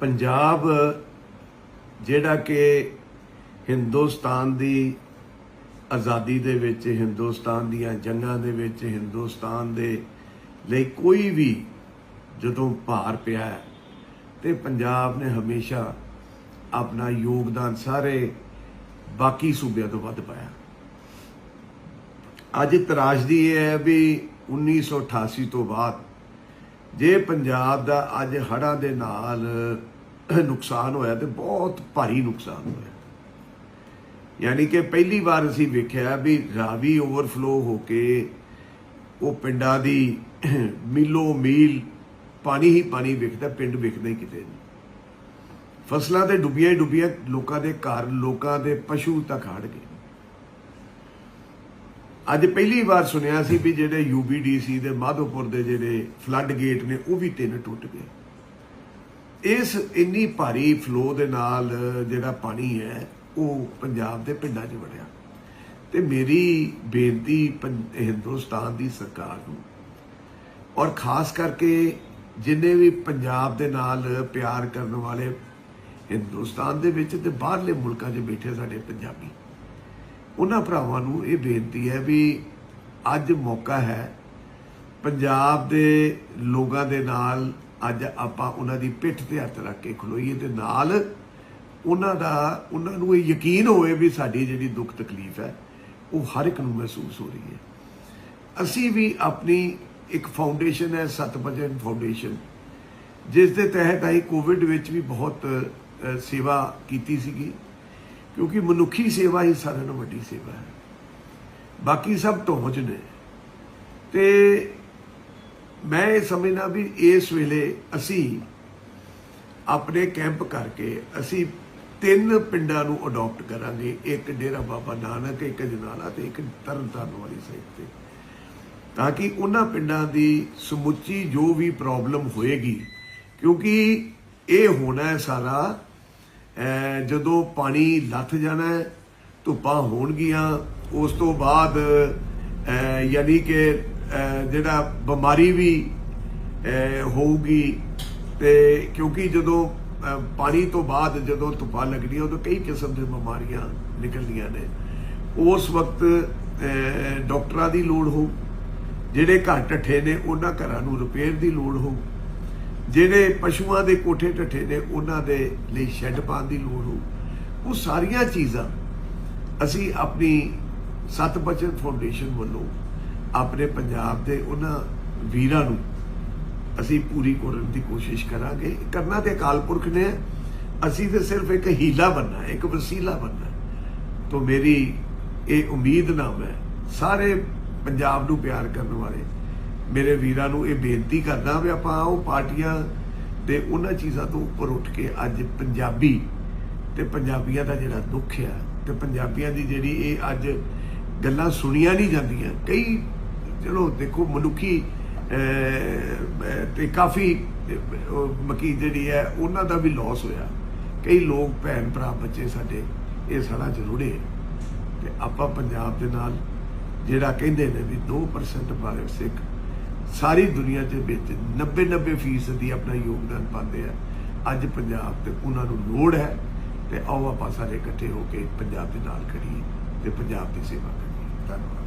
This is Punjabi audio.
ਪੰਜਾਬ ਜਿਹੜਾ ਕਿ ਹਿੰਦੁਸਤਾਨ ਦੀ ਆਜ਼ਾਦੀ ਦੇ ਵਿੱਚ ਹਿੰਦੁਸਤਾਨ ਦੀਆਂ ਜੰਗਾਂ ਦੇ ਵਿੱਚ ਹਿੰਦੁਸਤਾਨ ਦੇ ਲਈ ਕੋਈ ਵੀ ਜਦੋਂ ਭਾਰ ਪਿਆ ਹੈ, ਤੇ ਪੰਜਾਬ ਨੇ ਹਮੇਸ਼ਾ ਆਪਣਾ ਯੋਗਦਾਨ ਸਾਰੇ ਬਾਕੀ ਸੂਬਿਆਂ ਤੋਂ ਵੱਧ ਪਾਇਆ। ਅੱਜ ਤਰਾਸ਼ਦੀ ਇਹ ਹੈ ਵੀ 1988 ਤੋਂ ਬਾਅਦ ਜੇ ਪੰਜਾਬ ਦਾ ਅੱਜ ਹੜ੍ਹਾਂ ਦੇ ਨਾਲ ਨੁਕਸਾਨ ਹੋਇਆ ਤੇ ਬਹੁਤ ਭਾਰੀ ਨੁਕਸਾਨ ਹੋਇਆ। ਯਾਨੀ ਕਿ ਪਹਿਲੀ ਵਾਰ ਅਸੀਂ ਵੇਖਿਆ ਵੀ ਰਾਵੀ ਓਵਰਫਲੋ ਹੋ ਕੇ ਉਹ ਪਿੰਡਾਂ ਦੀ ਮੀਲੋ ਮੀਲ ਪਾਣੀ ਹੀ ਪਾਣੀ ਵਿਖਦਾ, ਪਿੰਡ ਵਿਖਦਾ ਹੀ ਕਿਤੇ ਨਹੀਂ। ਫਸਲਾਂ ਤੇ ਡੁੱਬੀਆਂ ਹੀ ਡੁੱਬੀਆਂ, ਲੋਕਾਂ ਦੇ ਘਰ, ਲੋਕਾਂ ਦੇ ਪਸ਼ੂ ਤੱਕ ਹੜ ਗਏ। ਅੱਜ ਪਹਿਲੀ ਵਾਰ ਸੁਣਿਆ ਸੀ ਵੀ ਜਿਹੜੇ ਯੂਬੀਡੀਸੀ ਦੇ ਮਾਧੋਪੁਰ ਦੇ ਜਿਹੜੇ ਫਲੱਡ ਗੇਟ ਨੇ, ਉਹ ਵੀ ਤਿੰਨ ਟੁੱਟ ਗਏ। ਇਸ ਇੰਨੀ ਭਾਰੀ ਫਲੋ ਦੇ ਨਾਲ ਜਿਹੜਾ ਪਾਣੀ ਹੈ, ਉਹ ਪੰਜਾਬ ਦੇ ਪਿੰਡਾਂ 'ਚ ਵੜਿਆ। ਤੇ ਮੇਰੀ ਬੇਨਤੀ ਪੰ- ਹਿੰਦੁਸਤਾਨ ਦੀ ਸਰਕਾਰ ਨੂੰ, ਔਰ ਖਾਸ ਕਰਕੇ ਜਿੰਨੇ ਵੀ ਪੰਜਾਬ ਦੇ ਨਾਲ ਪਿਆਰ ਕਰਨ ਵਾਲੇ ਹਿੰਦੁਸਤਾਨ ਦੇ ਵਿੱਚ ਤੇ ਬਾਹਰਲੇ ਮੁਲਕਾਂ 'ਚ ਬੈਠੇ ਸਾਡੇ ਪੰਜਾਬੀ ਉਹਨਾਂ ਭਰਾਵਾਂ ਨੂੰ ਇਹ ਬੇਨਤੀ ਹੈ ਵੀ ਅੱਜ ਮੌਕਾ ਹੈ, ਪੰਜਾਬ ਦੇ ਲੋਕਾਂ ਦੇ ਨਾਲ ਅੱਜ ਆਪਾਂ ਉਹਨਾਂ ਦੀ ਪਿੱਠ ਤੇ ਹੱਥ ਰੱਖ ਕੇ ਖਲੋਈਏ ਤੇ ਨਾਲ ਉਹਨਾਂ ਦਾ, ਉਹਨਾਂ ਨੂੰ ਇਹ ਯਕੀਨ ਹੋਵੇ ਵੀ ਸਾਡੀ ਜਿਹੜੀ ਦੁੱਖ ਤਕਲੀਫ ਹੈ, ਉਹ ਹਰ ਇੱਕ ਨੂੰ ਮਹਿਸੂਸ ਹੋ ਰਹੀ ਹੈ। ਅਸੀਂ ਵੀ ਆਪਣੀ ਇੱਕ ਫਾਊਂਡੇਸ਼ਨ ਹੈ ਸਤਬਜਨ ਫਾਊਂਡੇਸ਼ਨ ਜਿਸ ਦੇ ਤਹਿਤ ਅਸੀਂ ਕੋਵਿਡ ਵਿੱਚ ਵੀ ਬਹੁਤ ਸੇਵਾ ਕੀਤੀ ਸੀਗੀ। ਕਿਉਂਕਿ ਮਨੁੱਖੀ ਸੇਵਾ ਹੀ ਸਾਰਿਆਂ ਨਾਲੋਂ ਵੱਡੀ ਸੇਵਾ ਹੈ। ਬਾਕੀ ਸਭ ਟੋਹਜ ਨੇ। ਤੇ ਮੈਂ ਇਹ ਸਮਝਦਾ ਵੀ ਇਸ ਵੇਲੇ ਅਸੀਂ ਆਪਣੇ ਕੈਂਪ ਕਰਕੇ ਅਸੀਂ ਤਿੰਨ ਪਿੰਡਾਂ ਨੂੰ ਅਡਾਪਟ ਕਰਾਂਗੇ। ਇੱਕ ਡੇਰਾ ਬਾਬਾ ਨਾਨਕ, ਇੱਕ ਜਨਾਲਾ ਤੇ ਇੱਕ ਤਰਨਤਾਰਨ ਵਾਲੀ ਸਾਈਡ ਤੇ। ਤਾਂ ਕਿ ਉਹਨਾਂ ਪਿੰਡਾਂ ਦੀ ਸਮੁੱਚੀ ਜੋ ਵੀ ਪ੍ਰੋਬਲਮ ਹੋਏਗੀ, ਕਿਉਂਕਿ ਇਹ ਹੋਣਾ ਹੈ ਸਾਰਾ ਜਦੋਂ ਪਾਣੀ ਲੱਥ ਜਾਣਾ ਧੁੱਪਾਂ ਹੋਣਗੀਆਂ ਉਸ ਤੋਂ ਬਾਅਦ ਯਾਨੀ ਕਿ ਜਿਹੜਾ ਬਿਮਾਰੀ ਵੀ ਹੋਊਗੀ ਤੇ ਕਿਉਂਕਿ ਜਦੋਂ ਪਾਣੀ ਤੋਂ ਬਾਅਦ ਜਦੋਂ ਧੁੱਪਾਂ ਲੱਗਦੀਆਂ ਉਦੋਂ ਕਈ ਕਿਸਮ ਦੀਆਂ ਬਿਮਾਰੀਆਂ ਨਿਕਲਦੀਆਂ ਨੇ। ਉਸ ਵਕਤ ਅਹ, ਡਾਕਟਰਾਂ ਦੀ ਲੋੜ ਹੋਊ ਜਿਹੜੇ ਘਰ ਢੱਠੇ ਨੇ ਉਹਨਾਂ ਘਰਾਂ ਨੂੰ ਰਿਪੇਅਰ ਦੀ ਲੋੜ ਹੋਊ। ਜਿਹੜੇ ਪਸ਼ੂਆਂ ਦੇ ਕੋਠੇ ਢੱਠੇ ਨੇ, ਉਹਨਾਂ ਦੇ ਲਈ ਸ਼ੈੱਡ ਪਾਉਣ ਦੀ ਲੋੜ ਹੋ ਉਹ ਸਾਰੀਆਂ ਚੀਜ਼ਾਂ ਅਸੀਂ ਆਪਣੀ ਸਤ ਬਚਨ ਫਾਊਂਡੇਸ਼ਨ ਵੱਲੋਂ ਆਪਣੇ ਪੰਜਾਬ ਦੇ ਉਹਨਾਂ ਵੀਰਾਂ ਨੂੰ ਅਸੀਂ ਪੂਰੀ ਕਰਨ ਦੀ ਕੋਸ਼ਿਸ਼ ਕਰਾਂਗੇ। ਕਰਨਾ ਤੇ ਅਕਾਲ ਪੁਰਖ ਨੇ। ਅਸੀਂ ਤੇ ਸਿਰਫ ਇੱਕ ਹੀਲਾ ਬੰਨਾ ਇੱਕ ਵਸੀਲਾ ਬੰਨਾ ਤੋਂ ਮੇਰੀ ਇਹ ਉਮੀਦ ਨਾ ਹੈ ਸਾਰੇ ਪੰਜਾਬ ਨੂੰ ਪਿਆਰ ਕਰਨ ਵਾਲੇ ਮੇਰੇ ਵੀਰਾਂ ਨੂੰ ਇਹ ਬੇਨਤੀ ਕਰਦਾ ਵੀ ਆਪਾਂ ਉਹ ਪਾਰਟੀਆਂ ਤੇ ਉਹਨਾਂ ਚੀਜ਼ਾਂ ਤੋਂ ਉੱਪਰ ਉੱਠ ਕੇ ਅੱਜ ਪੰਜਾਬੀ ਤੇ ਪੰਜਾਬੀਆਂ ਦਾ ਜਿਹੜਾ ਦੁੱਖ ਆ ਤੇ ਪੰਜਾਬੀਆਂ ਦੀ ਜਿਹੜੀ ਇਹ ਅੱਜ ਗੱਲਾਂ ਸੁਣੀਆਂ ਨਹੀਂ ਜਾਂਦੀਆਂ। ਕਈ ਚਲੋ ਦੇਖੋ ਮਨੁੱਖੀ ਅਹ, ਤੇ ਕਾਫੀ ਅਹ, ਮਕੀ ਜਿਹੜੀ ਹੈ ਉਹਨਾਂ ਦਾ ਵੀ ਲਾਸ ਹੋਇਆ। ਕਈ ਲੋਕ ਭੈਣ ਭਰਾ ਬੱਚੇ ਸਾਡੇ ਇਹ ਸਾਰਾ ਜਰੂਰੇ ਤੇ ਆਪਾਂ ਪੰਜਾਬ ਦੇ ਨਾਲ ਜਿਹੜਾ ਕਹਿੰਦੇ ਨੇ ਵੀ 2% ਭਾਰਤ ਸਿੱਖ ਸਾਰੀ ਦੁਨੀਆ ਦੇ ਵਿੱਚ 90 90% ਦੀ ਆਪਣਾ ਯੋਗਦਾਨ ਪਾਉਂਦੇ ਆ। ਅੱਜ ਪੰਜਾਬ ਤੇ ਉਹਨਾਂ ਨੂੰ ਲੋੜ ਹੈ ਤੇ ਆਓ ਆਪਾਂ ਸਾਰੇ ਇਕੱਠੇ ਹੋ ਕੇ ਪੰਜਾਬ ਦੇ ਨਾਲ ਖੜੀਏ ਤੇ ਪੰਜਾਬ ਦੀ ਸੇਵਾ ਕਰੀਏ। ਧੰਨਵਾਦ।